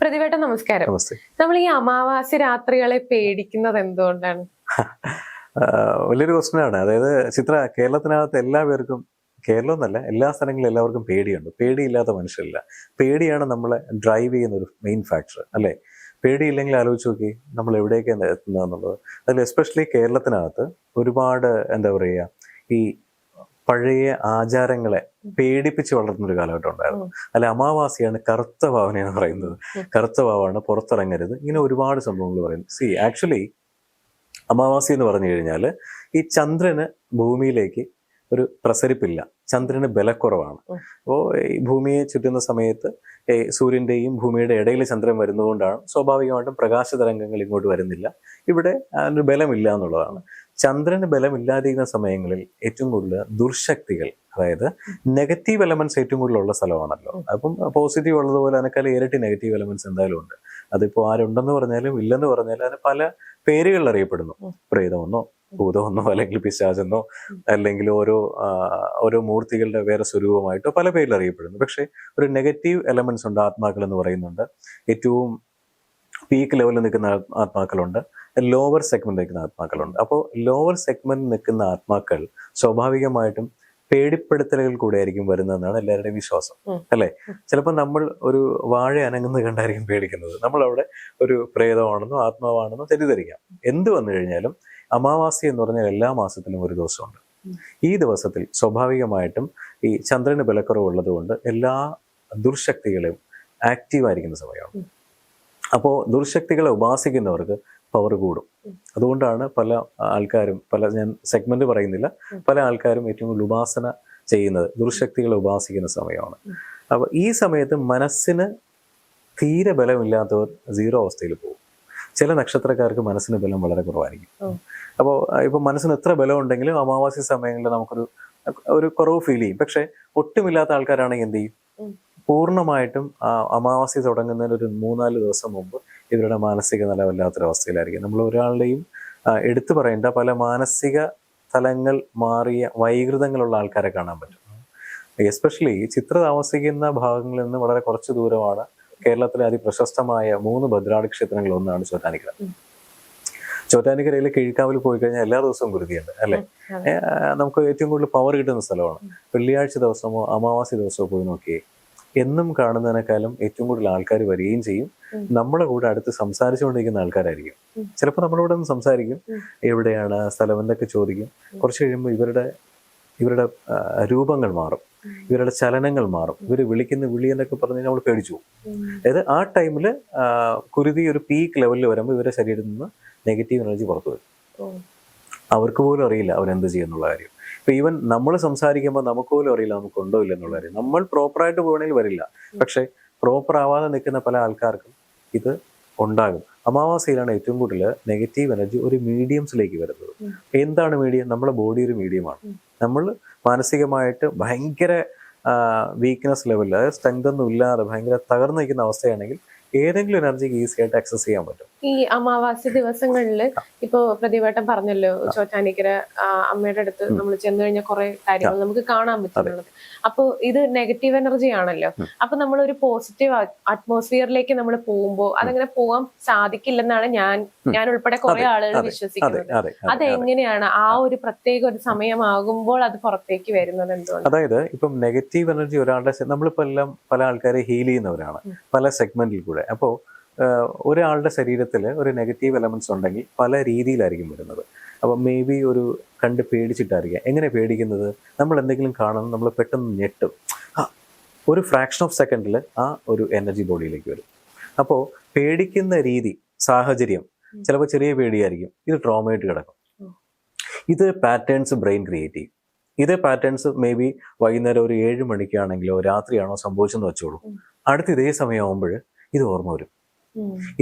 പ്രതിവേട്ട നമസ്കാരം. നമ്മൾ ഈ അമാവാസി രാത്രികളെ പേടിക്കുന്നത് എന്തുകൊണ്ടാണ്? വലിയൊരു ക്വസ്റ്റ്യൻ ആണ് അതായത് ചിത്ര കേരളത്തിനകത്ത് എല്ലാ പേർക്കും കേരളം എന്നല്ല എല്ലാ സ്ഥലങ്ങളിലും എല്ലാവർക്കും പേടിയുണ്ട്. പേടിയില്ലാത്ത മനുഷ്യരില്ല. പേടിയാണ് നമ്മളെ ഡ്രൈവ് ചെയ്യുന്ന ഒരു മെയിൻ ഫാക്ടർ അല്ലേ? പേടിയില്ലെങ്കിൽ ആലോചിച്ച് നോക്കി നമ്മൾ എവിടേക്കാണ് എത്തുന്നതെന്നുള്ളത്. അതിൽ എസ്പെഷ്യലി കേരളത്തിനകത്ത് ഒരുപാട് എന്താ പറയുക ഈ പഴയ ആചാരങ്ങളെ പേടിപ്പിച്ച് വളർത്തുന്ന ഒരു കാലഘട്ടം ഉണ്ടായിരുന്നു അല്ല അമാവാസിയാണ് കറുത്ത ഭാവന എന്ന് പറയുന്നത്. കറുത്ത ഭാവമാണ് പുറത്തിറങ്ങരുത്. ഇങ്ങനെ ഒരുപാട് സംഭവങ്ങൾ പറയുന്നു. സി ആക്ച്വലി അമാവാസി എന്ന് പറഞ്ഞു കഴിഞ്ഞാൽ ഈ ചന്ദ്രന് ഭൂമിയിലേക്ക് ഒരു പ്രസരിപ്പില്ല. ചന്ദ്രന് ബലക്കുറവാണ്. അപ്പോൾ ഈ ഭൂമിയെ ചുറ്റുന്ന സമയത്ത് സൂര്യന്റെയും ഭൂമിയുടെ ഇടയിൽ ചന്ദ്രൻ വരുന്നതുകൊണ്ടാണ് സ്വാഭാവികമായിട്ടും പ്രകാശ തരംഗങ്ങൾ ഇങ്ങോട്ട് വരുന്നില്ല. ഇവിടെ അതിന് ബലമില്ല എന്നുള്ളതാണ്. ചന്ദ്രന് ബലമില്ലാതിരിക്കുന്ന സമയങ്ങളിൽ ഏറ്റവും കൂടുതൽ ദുർശക്തികൾ അതായത് നെഗറ്റീവ് എലമെന്റ്സ് ഏറ്റവും കൂടുതലുള്ള സ്ഥലമാണല്ലോ. അപ്പം പോസിറ്റീവ് ഉള്ളതുപോലെ അതിനേക്കാൾ ഇരട്ടി നെഗറ്റീവ് എലമെന്റ്സ് എന്തായാലും ഉണ്ട്. അതിപ്പോൾ ആരുണ്ടെന്ന് പറഞ്ഞാലും ഇല്ലെന്ന് പറഞ്ഞാലും അതിന് പല പേരുകളിൽ അറിയപ്പെടുന്നു. പ്രേതമെന്നോ ഭൂതമെന്നോ അല്ലെങ്കിൽ പിശാചെന്നോ അല്ലെങ്കിൽ ഓരോ ഓരോ മൂർത്തികളുടെ വേറെ സ്വരൂപമായിട്ടോ പല പേരിൽ അറിയപ്പെടുന്നു. പക്ഷേ ഒരു നെഗറ്റീവ് എലമെന്റ്സ് ഉണ്ട് ആത്മാക്കൾ എന്ന് പറയുന്നുണ്ട്. ഏറ്റവും പീക്ക് ലെവലിൽ നിൽക്കുന്ന ആത്മ- ആത്മാക്കളുണ്ട്. ലോവർ സെഗ്മെന്റ് നിൽക്കുന്ന ആത്മാക്കളുണ്ട്. അപ്പോൾ ലോവർ സെഗ്മെന്റ് നിൽക്കുന്ന ആത്മാക്കൾ സ്വാഭാവികമായിട്ടും പേടിപ്പെടുത്തലുകൾ കൂടെ ആയിരിക്കും വരുന്നതെന്നാണ് എല്ലാവരുടെയും വിശ്വാസം. അല്ലെ? ചിലപ്പോൾ നമ്മൾ ഒരു വാഴ അനങ്ങുന്നത് കണ്ടായിരിക്കും പേടിക്കുന്നത്. നമ്മൾ അവിടെ ഒരു പ്രേതമാണെന്നോ ആത്മാവാണെന്നോ തെറ്റിദ്ധരിക്കാം. എന്ത് വന്നു കഴിഞ്ഞാലും അമാവാസി എന്ന് പറഞ്ഞാൽ എല്ലാ മാസത്തിലും ഒരു ദിവസമുണ്ട്. ഈ ദിവസത്തിൽ സ്വാഭാവികമായിട്ടും ഈ ചന്ദ്രന് ബലക്കുറവുള്ളത് കൊണ്ട് എല്ലാ ദുർശക്തികളെയും ആക്റ്റീവായിരിക്കുന്ന സമയമാണ്. അപ്പോൾ ദുർശക്തികളെ ഉപാസിക്കുന്നവർക്ക് പവർ കൂടും. അതുകൊണ്ടാണ് പല ആൾക്കാരും പല ഞാൻ സെഗ്മെന്റ് പറയുന്നില്ല. പല ആൾക്കാരും ഏറ്റവും കൂടുതൽ ഉപാസന ചെയ്യുന്നത് ദുർശക്തികളെ ഉപാസിക്കുന്ന സമയമാണ്. അപ്പൊ അപ്പോൾ ഈ സമയത്ത് മനസ്സിന് തീരെ ബലമില്ലാത്തവർ സീറോ അവസ്ഥയിൽ പോകും. ചില നക്ഷത്രക്കാർക്ക് മനസ്സിന് ബലം വളരെ കുറവായിരിക്കും. അപ്പോൾ ഇപ്പൊ മനസ്സിന് എത്ര ബലം ഉണ്ടെങ്കിലും അമാവാസി സമയങ്ങളിൽ നമുക്കൊരു ഒരു കുറവ് ഫീൽ ചെയ്യും. പക്ഷെ ഒട്ടുമില്ലാത്ത ആൾക്കാരാണെങ്കിൽ എന്ത് ചെയ്യും? പൂർണമായിട്ടും അമാവാസ്യ അമാവാസി തുടങ്ങുന്നതിന് ഒരു മൂന്നാൽ ദിവസം മുമ്പ് ഇവരുടെ മാനസിക നില വല്ലാത്തൊരവസ്ഥയിലായിരിക്കും. നമ്മൾ ഒരാളുടെയും എടുത്തു പറയേണ്ട പല മാനസിക തലങ്ങൾ മാറിയ വൈകൃതങ്ങളുള്ള ആൾക്കാരെ കാണാൻ പറ്റും. എസ്പെഷ്യലി ചിത്ര താമസിക്കുന്ന ഭാഗങ്ങളിൽ നിന്ന് വളരെ കുറച്ച് ദൂരമാണ് കേരളത്തിലെ അതിപ്രശസ്തമായ മൂന്ന് ഭദ്രാടി ക്ഷേത്രങ്ങളിൽ ഒന്നാണ് ചോറ്റാനിക്കര. ചോറ്റാനിക്കരയിലെ കിഴിക്കാവിൽ പോയി കഴിഞ്ഞാൽ എല്ലാ ദിവസവും കുരുതിയുണ്ട് അല്ലെ? നമുക്ക് ഏറ്റവും കൂടുതൽ പവർ കിട്ടുന്ന സ്ഥലമാണ്. വെള്ളിയാഴ്ച ദിവസമോ അമാവാസി ദിവസമോ പോയി നോക്കിയേ എന്നും കാണുന്നതിനേക്കാളും ഏറ്റവും കൂടുതൽ ആൾക്കാർ വരികയും ചെയ്യും. നമ്മളെ കൂടെ അടുത്ത് സംസാരിച്ചുകൊണ്ടിരിക്കുന്ന ആൾക്കാരായിരിക്കും. ചിലപ്പോൾ നമ്മളോട് ഒന്ന് സംസാരിക്കും. എവിടെയാണ് സ്ഥലം എന്നൊക്കെ ചോദിക്കും. കുറച്ച് കഴിയുമ്പോൾ ഇവരുടെ ഇവരുടെ രൂപങ്ങൾ മാറും. ഇവരുടെ ചലനങ്ങൾ മാറും. ഇവർ വിളിക്കുന്ന വിളി എന്നൊക്കെ പറഞ്ഞ് നമ്മൾ പേടിച്ചു പോകും. അതായത് ആ ടൈമിൽ കുരുതി ഒരു പീക്ക് ലെവലിൽ വരുമ്പോൾ ഇവരുടെ ശരീരത്തിൽ നിന്ന് നെഗറ്റീവ് എനർജി പുറത്തു വരും. അവർക്ക് പോലും അറിയില്ല അവരെന്ത് ചെയ്യുന്നുള്ള കാര്യം. ഇപ്പൊ ഈവൻ നമ്മൾ സംസാരിക്കുമ്പോൾ നമുക്ക് പോലും അറിയില്ല നമുക്ക് ഉണ്ടോ ഇല്ല എന്നുള്ള കാര്യം. നമ്മൾ പ്രോപ്പറായിട്ട് പോകണമെങ്കിൽ വരില്ല. പക്ഷേ പ്രോപ്പർ ആവാതെ നിൽക്കുന്ന പല ആൾക്കാർക്കും ഇത് ഉണ്ടാകും. അമാവാസയിലാണ് ഏറ്റവും കൂടുതൽ നെഗറ്റീവ് എനർജി ഒരു മീഡിയംസിലേക്ക് വരുന്നത്. എന്താണ് മീഡിയം നമ്മുടെ ബോഡി ഒരു മീഡിയമാണ് നമ്മൾ മാനസികമായിട്ട് ഭയങ്കര വീക്ക്നെസ് ലെവലിൽ അതായത് സ്ട്രെങ്ത് ഒന്നും ഇല്ലാതെ ഭയങ്കര തകർന്നു നിൽക്കുന്ന അവസ്ഥയാണെങ്കിൽ ഏതെങ്കിലും എനർജിക്ക് ഈസി ആയിട്ട് ആക്സസ് ചെയ്യാൻ പറ്റും. ഈ അമാവാസി ദിവസങ്ങളിൽ ഇപ്പൊ പ്രതിവേട്ടം പറഞ്ഞല്ലോ ചോറ്റാനിക്കര അമ്മയുടെ അടുത്ത് നമ്മൾ ചെന്ന് കഴിഞ്ഞാൽ കുറെ കാര്യങ്ങൾ നമുക്ക് കാണാൻ പറ്റുന്നുള്ളത്. അപ്പൊ ഇത് നെഗറ്റീവ് എനർജി ആണല്ലോ. അപ്പൊ നമ്മൾ ഒരു പോസിറ്റീവ് അറ്റ്മോസ്ഫിയറിലേക്ക് നമ്മൾ പോകുമ്പോൾ അതങ്ങനെ പോകാൻ സാധിക്കില്ലെന്നാണ് ഞാൻ. ഞാൻ ഉൾപ്പെടെ കുറെ ആളുകൾ വിശ്വസിക്കുന്നത്. അതെ അതെ, അതെ അതെങ്ങനെയാണ് ആ ഒരു പ്രത്യേക ഒരു സമയമാകുമ്പോൾ അത് പുറത്തേക്ക് വരുന്നത് എന്തുകൊണ്ട്? അതായത് ഇപ്പം നെഗറ്റീവ് എനർജി ഒരാളുടെ നമ്മളിപ്പോ എല്ലാം പല ആൾക്കാരെ ഹീൽ ചെയ്യുന്നവരാണ് പല സെഗ്മെന്റിൽ കൂടെ. അപ്പോൾ ഒരാളുടെ ശരീരത്തിൽ ഒരു നെഗറ്റീവ് എലമെന്റ്സ് ഉണ്ടെങ്കിൽ പല രീതിയിലായിരിക്കും വരുന്നത്. അപ്പോൾ മേ ബി ഒരു കണ്ട് പേടിച്ചിട്ടായിരിക്കാം. എങ്ങനെ പേടിക്കുന്നത്? നമ്മൾ എന്തെങ്കിലും കാണുന്നത് നമ്മൾ പെട്ടെന്ന് ഞെട്ടും. ആ, ഒരു ഫ്രാക്ഷൻ ഓഫ് സെക്കൻഡിൽ ആ ഒരു എനർജി ബോഡിയിലേക്ക് വരും. അപ്പോൾ പേടിക്കുന്ന രീതി സാഹചര്യം ചിലപ്പോൾ ചെറിയ പേടിയായിരിക്കും. ഇത് ട്രോമയായിട്ട് കിടക്കും. ഇത് പാറ്റേൺസ് ബ്രെയിൻ ക്രിയേറ്റ് ചെയ്യും. ഇതേ പാറ്റേൺസ് മേ ബി വൈകുന്നേരം ഒരു ഏഴ് മണിക്കാണെങ്കിലോ രാത്രിയാണോ സംഭവിച്ചെന്ന് വെച്ചോളൂ. അടുത്ത ഇതേ സമയമാകുമ്പോൾ ഇത് ഓർമ്മ വരും.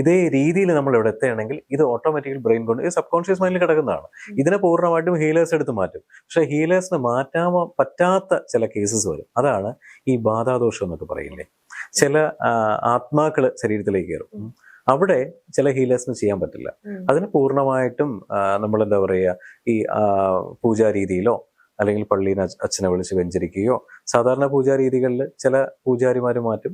ഇതേ രീതിയിൽ നമ്മൾ ഇവിടെ എത്തുകയാണെങ്കിൽ ഇത് ഓട്ടോമാറ്റിക്കലി ബ്രെയിൻ കൊണ്ട് ഇത് സബ് കോൺഷ്യസ് മൈൻഡിൽ കിടക്കുന്നതാണ്. ഇതിനെ പൂർണമായിട്ടും ഹീലേഴ്സ് എടുത്ത് മാറ്റും. പക്ഷെ ഹീലേഴ്സിന് മാറ്റാൻ പറ്റാത്ത ചില കേസസ് വരും. അതാണ് ഈ ബാധാദോഷം എന്നൊക്കെ പറയില്ലേ? ചില ആത്മാക്കൾ ശരീരത്തിലേക്ക് കയറും. അവിടെ ചില ഹീലേഴ്സിന് ചെയ്യാൻ പറ്റില്ല. അതിന് പൂർണമായിട്ടും നമ്മൾ എന്താ പറയുക ഈ പൂജാ പൂജാരീതിയിലോ അല്ലെങ്കിൽ പള്ളിയിൽ അച്ഛനെ വിളിച്ച് വെഞ്ചരിക്കുകയോ സാധാരണ പൂജാരീതികളിൽ ചില പൂജാരിമാർ മാറ്റും.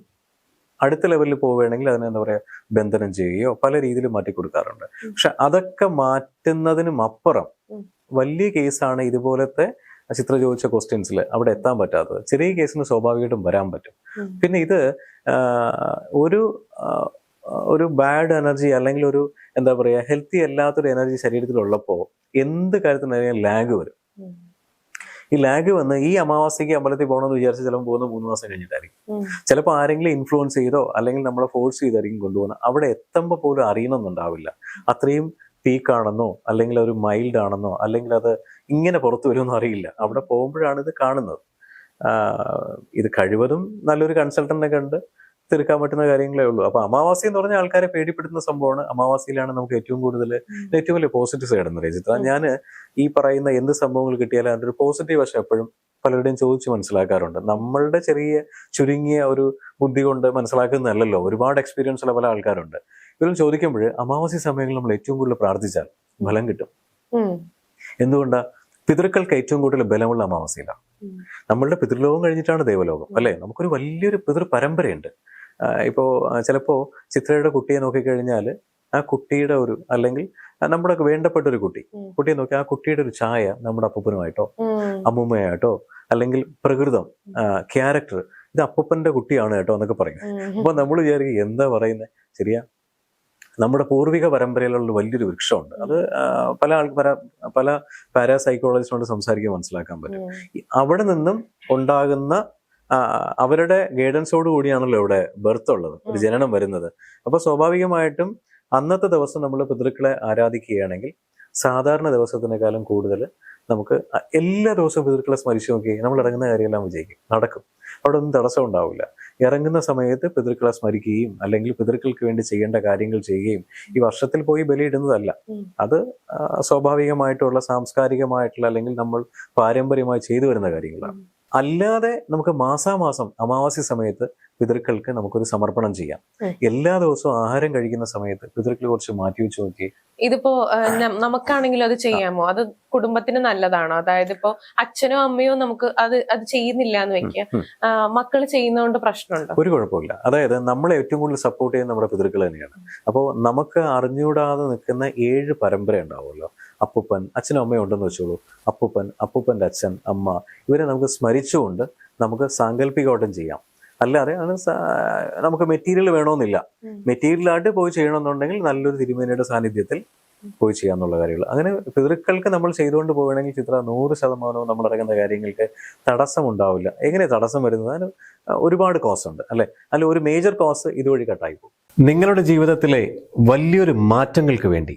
അടുത്ത ലെവലിൽ പോവുകയാണെങ്കിൽ അതിനെ എന്താ പറയുക ബന്ധനം ചെയ്യുകയോ പല രീതിയിൽ മാറ്റി കൊടുക്കാറുണ്ട് പക്ഷെ അതൊക്കെ മാറ്റുന്നതിനും അപ്പുറം. വലിയ കേസാണ് ഇതുപോലത്തെ ചിത്ര ചോദിച്ച ക്വസ്റ്റ്യൻസിൽ അവിടെ എത്താൻ പറ്റാത്തത് ചെറിയ കേസിന് സ്വാഭാവികമായിട്ടും വരാൻ പറ്റും പിന്നെ ഇത് ഒരു ഒരു ബാഡ് എനർജി അല്ലെങ്കിൽ ഒരു എന്താ പറയുക ഹെൽത്തി അല്ലാത്തൊരു എനർജി ശരീരത്തിലുള്ളപ്പോൾ എന്ത് കാര്യത്തിനായാലും ലാഗ് വരും. ഈ ലാഗ് വന്ന് ഈ അമാവാസിക്ക് അമ്പലത്തിൽ പോകണമെന്ന് വിചാരിച്ച് ചിലപ്പോൾ പോകുന്ന മൂന്ന് മാസം കഴിഞ്ഞിട്ടായിരിക്കും. ചിലപ്പോൾ ആരെങ്കിലും ഇൻഫ്ലുവൻസ് ചെയ്തോ അല്ലെങ്കിൽ നമ്മളെ ഫോഴ്സ് ചെയ്തായിരിക്കും കൊണ്ടുപോകുന്നത് അവിടെ എത്തുമ്പോൾ പോലും അറിയണമെന്നുണ്ടാവില്ല അത്രയും പീക്കാണെന്നോ അല്ലെങ്കിൽ ഒരു മൈൽഡ് ആണെന്നോ അല്ലെങ്കിൽ അത് ഇങ്ങനെ പുറത്തു വരുമെന്നോ അറിയില്ല. അവിടെ പോകുമ്പോഴാണ് ഇത് കാണുന്നത്. ഇത് കഴിവതും നല്ലൊരു കൺസൾട്ടന്റിനെ കണ്ട് തീർക്കാൻ പറ്റുന്ന കാര്യങ്ങളേ ഉള്ളൂ. അപ്പൊ അമാവാസി എന്ന് പറഞ്ഞ ആൾക്കാരെ പേടിപ്പെടുത്തുന്ന സംഭവമാണ്. അമാവാസിയിലാണ് നമുക്ക് ഏറ്റവും കൂടുതൽ ഏറ്റവും വലിയ പോസിറ്റീവ് സൈഡ് എന്ന് രചിത്ര. ഞാൻ ഈ പറയുന്ന എന്ത് സംഭവങ്ങൾ കിട്ടിയാലും അതിന്റെ ഒരു പോസിറ്റീവ് വശം എപ്പോഴും പലരുടെയും ചോദിച്ച് മനസ്സിലാക്കാറുണ്ട്. നമ്മളുടെ ചെറിയ ചുരുങ്ങിയ ഒരു ബുദ്ധി കൊണ്ട് മനസ്സിലാക്കുന്നതല്ലല്ലോ. ഒരുപാട് എക്സ്പീരിയൻസ് ഉള്ള പല ആൾക്കാരുണ്ട്. ഇവരും ചോദിക്കുമ്പോൾ അമാവാസി സമയങ്ങളിൽ നമ്മൾ ഏറ്റവും കൂടുതൽ പ്രാർത്ഥിച്ചാൽ ഫലം കിട്ടും. എന്തുകൊണ്ടാണ് എന്തുകൊണ്ടാ? പിതൃക്കൾക്ക് ഏറ്റവും കൂടുതൽ ബലമുള്ള അമാവാസിയിലാണ്. നമ്മളുടെ പിതൃലോകം കഴിഞ്ഞിട്ടാണ് ദേവലോകം അല്ലെ? നമുക്കൊരു വലിയൊരു പിതൃ പരമ്പരയുണ്ട്. ആഹ് ഇപ്പോ ചിലപ്പോ ചിത്രയുടെ കുട്ടിയെ നോക്കിക്കഴിഞ്ഞാൽ ആ കുട്ടിയുടെ ഒരു അല്ലെങ്കിൽ നമ്മുടെ വേണ്ടപ്പെട്ട ഒരു കുട്ടി. കുട്ടിയെ നോക്കി ആ കുട്ടിയുടെ ഒരു ഛായ നമ്മുടെ അപ്പൂപ്പനുമായിട്ടോ. അമ്മൂമ്മയായിട്ടോ അല്ലെങ്കിൽ പ്രകൃതം ക്യാരക്ടർ ഇത് അപ്പൂപ്പന്റെ കുട്ടിയാണ് കേട്ടോ എന്നൊക്കെ പറയും. അപ്പൊ നമ്മൾ വിചാരിക്കും എന്താ പറയുന്നത് ശരിയാ നമ്മുടെ പൂർവിക പരമ്പരയിലുള്ള വലിയൊരു വൃക്ഷമുണ്ട്. അത് പല ആൾ പല പല പാരാസൈക്കോളജിസ്റ്റിനോട് സംസാരിക്കാൻ മനസ്സിലാക്കാൻ പറ്റും. അവിടെ നിന്നും ഉണ്ടാകുന്ന അവരുടെ ഗൈഡൻസോട് കൂടിയാണല്ലോ ഇവിടെ ബർത്ത് ഉള്ളത്. ഒരു ജനനം വരുന്നത്. അപ്പൊ സ്വാഭാവികമായിട്ടും അന്നത്തെ ദിവസം നമ്മൾ പിതൃക്കളെ ആരാധിക്കുകയാണെങ്കിൽ സാധാരണ ദിവസത്തിനേക്കാളും കൂടുതൽ നമുക്ക് എല്ലാ ദിവസവും പിതൃക്കളെ സ്മരിച്ചു നോക്കി നമ്മൾ ഇറങ്ങുന്ന കാര്യമെല്ലാം വിജയിക്കും. നടക്കും. അവിടെ ഒന്നും തടസ്സം ഉണ്ടാവില്ല. ഇറങ്ങുന്ന സമയത്ത് പിതൃക്കളെ സ്മരിക്കുകയും അല്ലെങ്കിൽ പിതൃക്കൾക്ക് വേണ്ടി ചെയ്യേണ്ട കാര്യങ്ങൾ ചെയ്യുകയും ഈ വർഷത്തിൽ പോയി ബലിയിടുന്നതല്ല. അത് സ്വാഭാവികമായിട്ടുള്ള സാംസ്കാരികമായിട്ടുള്ള അല്ലെങ്കിൽ നമ്മൾ പാരമ്പര്യമായി ചെയ്തു വരുന്ന കാര്യങ്ങളാണ്. അല്ലാതെ നമുക്ക് മാസാമാസം അമാവാസി സമയത്ത് പിതൃക്കൾക്ക് നമുക്കൊരു സമർപ്പണം ചെയ്യാം. എല്ലാ ദിവസവും ആഹാരം കഴിക്കുന്ന സമയത്ത് പിതൃക്കൾ കുറച്ച് മാറ്റി വെച്ച് നോക്കി. ഇതിപ്പോ നമുക്കാണെങ്കിലും അത് ചെയ്യാമോ? അത് കുടുംബത്തിന് നല്ലതാണോ? അതായത് ഇപ്പോ അച്ഛനോ അമ്മയോ നമുക്ക് അത് അത് ചെയ്യുന്നില്ല എന്ന് വെക്കുക. മക്കൾ ചെയ്യുന്നതുകൊണ്ട് പ്രശ്നമുണ്ടോ? ഒരു കുഴപ്പമില്ല. അതായത് നമ്മളെ ഏറ്റവും കൂടുതൽ സപ്പോർട്ട് ചെയ്യുന്ന നമ്മുടെ പിതൃക്കൾ തന്നെയാണ്. അപ്പോൾ നമുക്ക് അറിഞ്ഞുകൂടാതെ നിൽക്കുന്ന ഏഴ് പരമ്പര ഉണ്ടാവുമല്ലോ. അപ്പൂപ്പൻ അച്ഛനും അമ്മയും ഉണ്ടെന്ന് വെച്ചോളൂ. അപ്പൂപ്പൻ അപ്പൂപ്പന്റെ അച്ഛൻ അമ്മ ഇവരെ നമുക്ക് സ്മരിച്ചുകൊണ്ട് നമുക്ക് സാങ്കല്പികമായിട്ടും ചെയ്യാം. അല്ലാതെ അത് നമുക്ക് മെറ്റീരിയൽ വേണമെന്നില്ല. മെറ്റീരിയലായിട്ട് പോയി ചെയ്യണമെന്നുണ്ടെങ്കിൽ നല്ലൊരു തിരുമേനിയുടെ സാന്നിധ്യത്തിൽ പോയി ചെയ്യാന്നുള്ള കാര്യങ്ങൾ അങ്ങനെ പിതൃക്കൾക്ക് നമ്മൾ ചെയ്തുകൊണ്ട് പോവുകയാണെങ്കിൽ ചിത്ര നൂറ് ശതമാനവും നമ്മൾ ഇറങ്ങുന്ന കാര്യങ്ങൾക്ക് തടസ്സം ഉണ്ടാവില്ല എങ്ങനെ തടസ്സം വരുന്നത്? അതിന് ഒരുപാട് കോസ് ഉണ്ട് അല്ലെ? അല്ല ഒരു മേജർ കോസ് ഇതുവഴി കട്ടായി പോകും. നിങ്ങളുടെ ജീവിതത്തിലെ വലിയൊരു മാറ്റങ്ങൾക്ക് വേണ്ടി